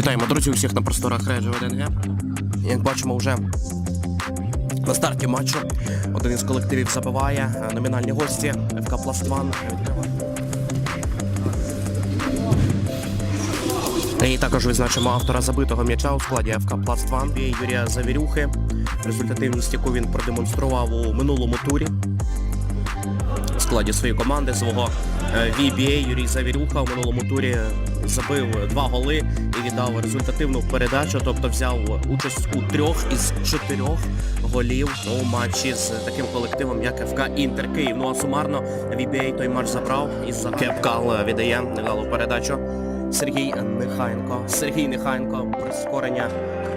Вітаємо, друзі, усіх на просторах Реджо ВДНГ. Як бачимо, вже на старті матчу один із колективів забиває е, номінальні гості ФК Пластван. І також відзначимо автора забитого м'яча у складі ФК Пластван Юрія Завірюхи, результативність, яку він продемонстрував у минулому турі в складі своєї команди свого е, VBA Юрій Завірюха у минулому турі забив два голи і віддав результативну передачу, тобто взяв участь у трьох із чотирьох голів у матчі з таким колективом, як ФК Інтер Київ. Ну а сумарно VBA той матч забрав із Кепкал віддає невдалу передачу. Сергій Нехайенко. Сергій Нехайенко прискорення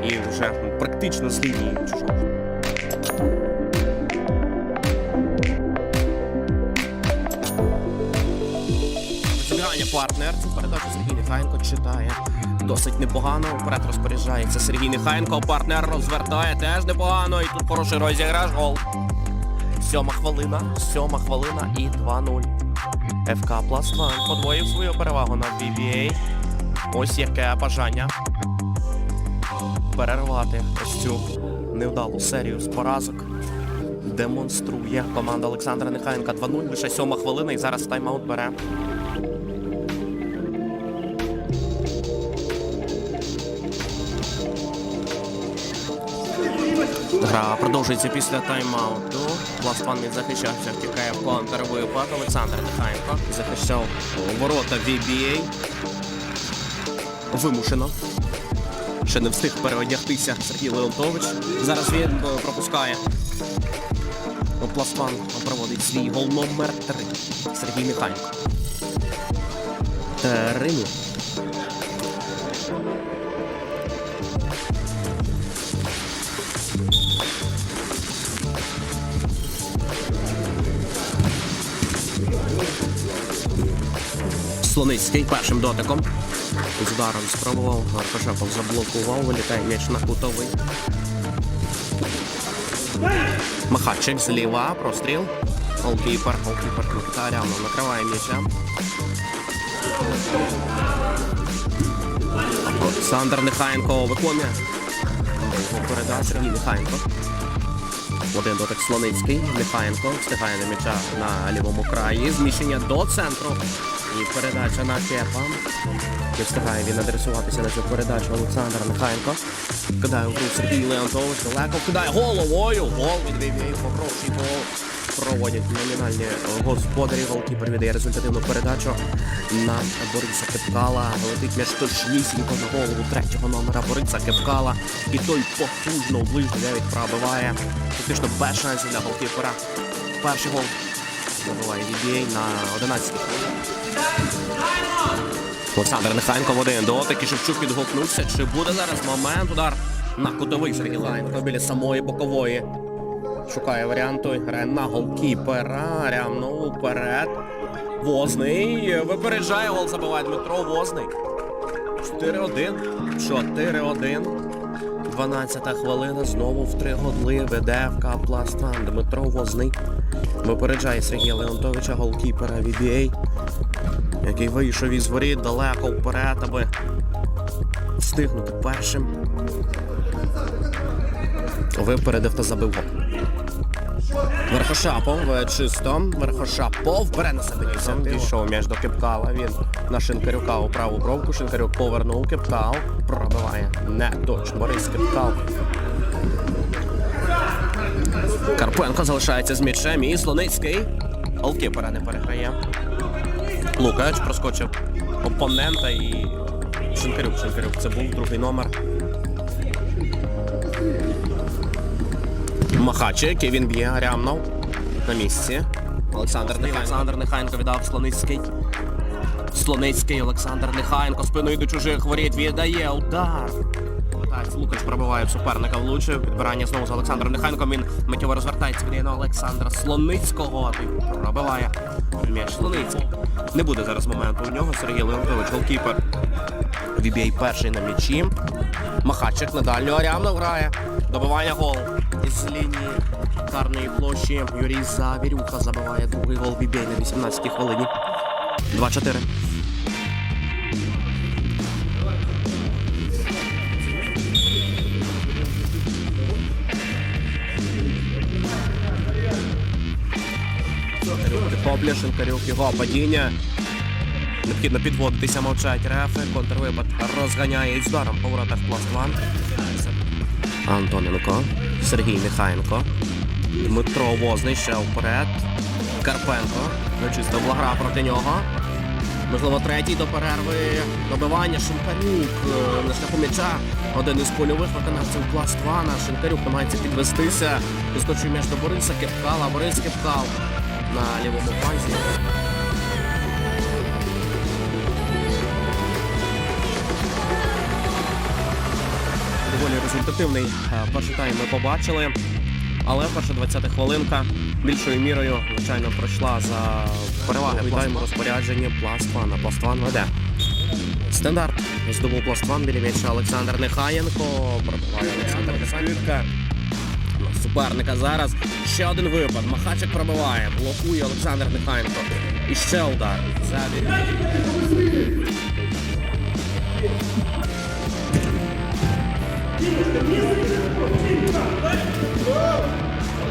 і вже практично з лінії чужого. Партнер. Цю передачу Сергій Нехайенко читає досить непогано. Вперед розпоряджається Сергій Нехайенко. Партнер розвертає теж непогано. І тут хороший розіграш. Гол. Сьома хвилина. Сьома хвилина і 2-0. ФК Пластван подвоїв свою перевагу над BBA. Ось яке бажання перервати ось цю невдалу серію з поразок. Демонструє команда Олександра Нехайенка 2-0. Лише сьома хвилина і зараз тайм-аут бере. Гра продовжується після тайм-ауту. Пласпан не захищався, втікає в контрвипад. Олександр Нехайенко захищав ворота VBA. Вимушено. Ще не встиг переодягтися Сергій Леонтович. Зараз він пропускає. Пласпан проводить свій гол номер 3. Сергій Нехайенко. Три. Слоницький першим дотиком. З ударом спробував. Аркашапов заблокував, вилітає м'яч на кутовий. Махачик зліва, простріл. Голкіпер, голкіпер Мухтаряно накриває м'яча. Олександр Нехаєнко виконує. Передачу. Сергій Нехаєнко. Один дотик Слоницький. Нехаєнко встигає на м'яча на лівому краї. Зміщення до центру. І передача на Кепа. Не встигає він адресуватися на цю передачу Олександр Нехаєнко. Кидає гру Сергій Леонтович. Далеко кидає головою. Гол від Хороший гол. Проводять номінальні господарі. Голкіпер віддає результативну передачу на Бориса Кепкала. Летить м'яч точнісінько на голову третього номера Бориса Кепкала. І той потужно ближню навіть пробиває. Фактично без шансів для голкіпера. Перший гол забиває VBA на 11 Олександр Нехайенко в один дотик і Шевчук підгукнувся. Чи буде зараз момент? Удар на кутовий Сергій Лайнко біля самої бокової. Шукає варіанту. Грає на голкіпера. Рямнув вперед. Возний. Випереджає гол забиває Дмитро Возний. 4-1. 4-1. 12 хвилина. Знову в три годли веде ФК Пластан. Дмитро Возний. Випереджає Сергія Леонтовича, голкіпера VBA, який вийшов із воріт далеко вперед, аби встигнути першим. Випередив та забив гол. Верхошапов е, чисто. Верхошапов бере на себе ініціативу. Дійшов м'яч до Кепкала. Він на Шинкарюка у праву бровку. Шинкарюк повернув. Кепкал. Пробиває. Не точно. Борис Кепкал. Карпенко залишається з м'ячем і Слоницький. Голкіпера не переграє. Лукач проскочив опонента і Шинкарюк. Шинкарюк це був другий номер. Махачик, і він б'є Рямнов на місці. Олександр Нехайенко. Олександр Нехайенко віддав Слоницький. Слоницький, Олександр Нехайенко спиною до чужих воріт віддає удар. Лукач пробиває в суперника влучив. Підбирання знову з Олександром Нехайенком. Він миттєво розвертається віддає на Олександра Слоницького. Той пробиває м'яч Слоницький. Не буде зараз моменту у нього. Сергій Леонтович, голкіпер. Вібій перший на м'ячі. Махачик на дальню Арямно грає. Добивання гол із лінії карної площі. Юрій Завірюха забиває другий гол Бібей на 18-й хвилині. 2-4. Топлі, Шинкарюк, його падіння. Необхідно підводитися, мовчать рефи. Контрвипад розганяє із даром по воротах пласт 2. Антоненко, Сергій Михайенко. Дмитро Возний ще вперед. Карпенко. Чисто благра проти нього. Можливо, третій до перерви добивання Шинкарюк е, на шляху м'яча. Один із польових виконавців пласт вана. Шинкарюк намагається підвестися. Доскочив м'яч до Бориса Кепкала. Борис Кепкал на лівому фланзі. доволі результативний е, перший тайм ми побачили. Але перша 20 хвилинка більшою мірою, звичайно, пройшла за переваги тайму розпорядження Пластвана. Пластван веде. Стандарт здобув Пластван біля м'яча Олександр Нехаєнко. Пробиває Олександр Нехаєнко. Суперника зараз. Ще один випад. Махачик пробиває. Блокує Олександр Нехаєнко. І ще удар. Забір.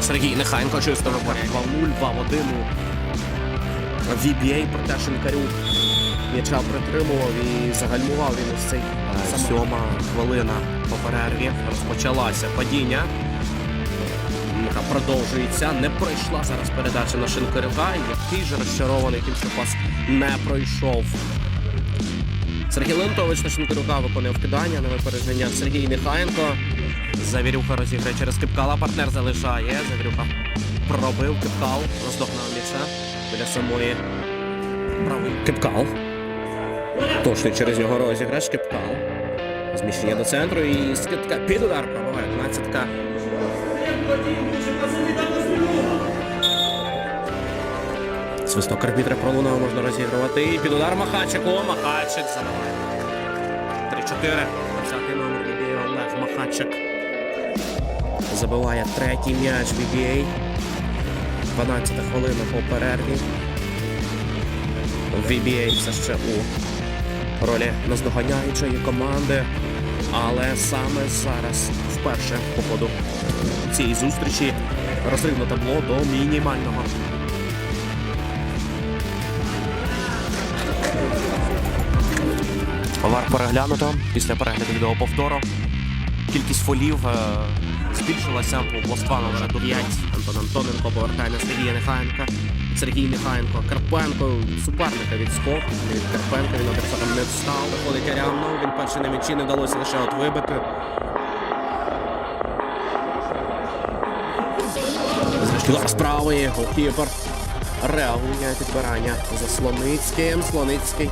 Сергій Нехайенко чисто виборює 2-0, 2-1 у VBA, проте Шинкарюк м'яча притримував і загальмував він ось цей е, сьома хвилина по перерві. Розпочалася падіння. Яка продовжується. Не пройшла зараз передача на Шинкарюка. Який же розчарований тим, що пас не пройшов. Сергій Лентович на Шинкарюка виконує вкидання на випередження. Сергій Нехаєнко. Завірюха розіграє через Кипкала. Партнер залишає. Завірюха пробив Кипкал. Роздогнав м'яча біля самої правої. Кипкал. Точно через нього розіграш. Кипкал. Зміщення до центру і скидка під удар пробиває. 12-ка. Свисток арбітра пролунав, можна розігрувати. І під удар Махачик. О, Махачик забиває. 3-4. 20 номер VBA Олег Махачик. Забиває третій м'яч VBA. 12 хвилина по перерві. VBA все ще у ролі наздоганяючої команди. Але саме зараз, вперше по ходу цієї зустрічі, розривне табло до мінімального. Вар переглянуто після перегляду відео повтору. Кількість фолів е, збільшилася у Пластвана вже до 5. Антон Антоненко повертає на Сергія Нехаєнка. Сергій Нехаєнко. Карпенко суперника від скок. Від Карпенка він адреса не встав. Виходить Аріамно. Він перший на м'ячі не вдалося лише от вибити. Зрештою, справи голкіпер. Реагує підбирання за Слоницьким. Слоницький.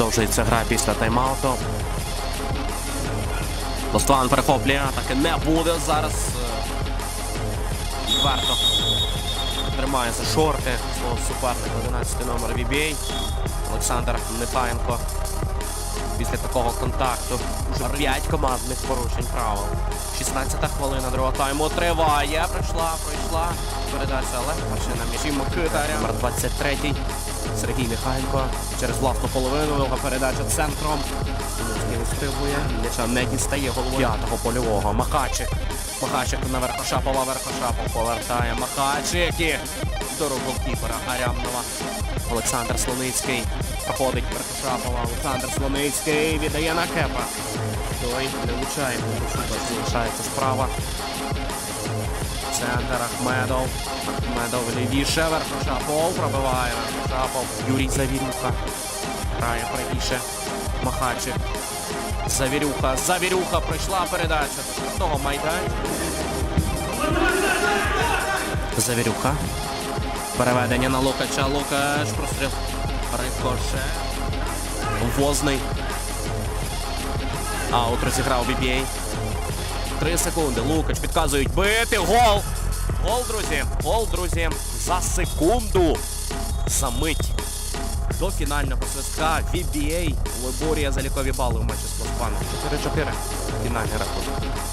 Продовжується гра після тайм-ауту. Лостван перехоплює, атаки не буде зараз. е, Варто тримає за шорти свого суперника 11 номер VBA. Олександр Нехаєнко. Після такого контакту вже 5 командних порушень правил. 16 хвилина другого тайму триває. Пройшла, пройшла. Передача, але перший на м'ячі Микита. Номер 23 Сергій Михайленко через власну половину. Довга передача центром. Луцький вистрибує. М'яча не дістає головою п'ятого польового. Махачик. Махачик на Верхошапова. Верхошапов повертає Махачик. І до голкіпера Арямнова. Олександр Слоницький. Проходить Верхошапова. Олександр Слоницький віддає на кепа. Той не влучає. Залишається справа. Центр Ахмедов. Ахмедов лівіше. Верхошапов пробиває. Верхошапов. Юрій Завірюха. Грає правіше. Махачик. Завірюха. Завірюха пройшла передача до штрафного. Завірюха. Переведення на Лукача. Лукаш. Простріл. Рикоше. Возний. Аут розіграв BBA. Три секунди. Лукач підказують бити. Гол! Гол, друзі! Гол, друзі! За секунду! За мить до фінального свистка VBA за залікові бали в матчі з Пласпаном. 4-4. Фінальний рахунок.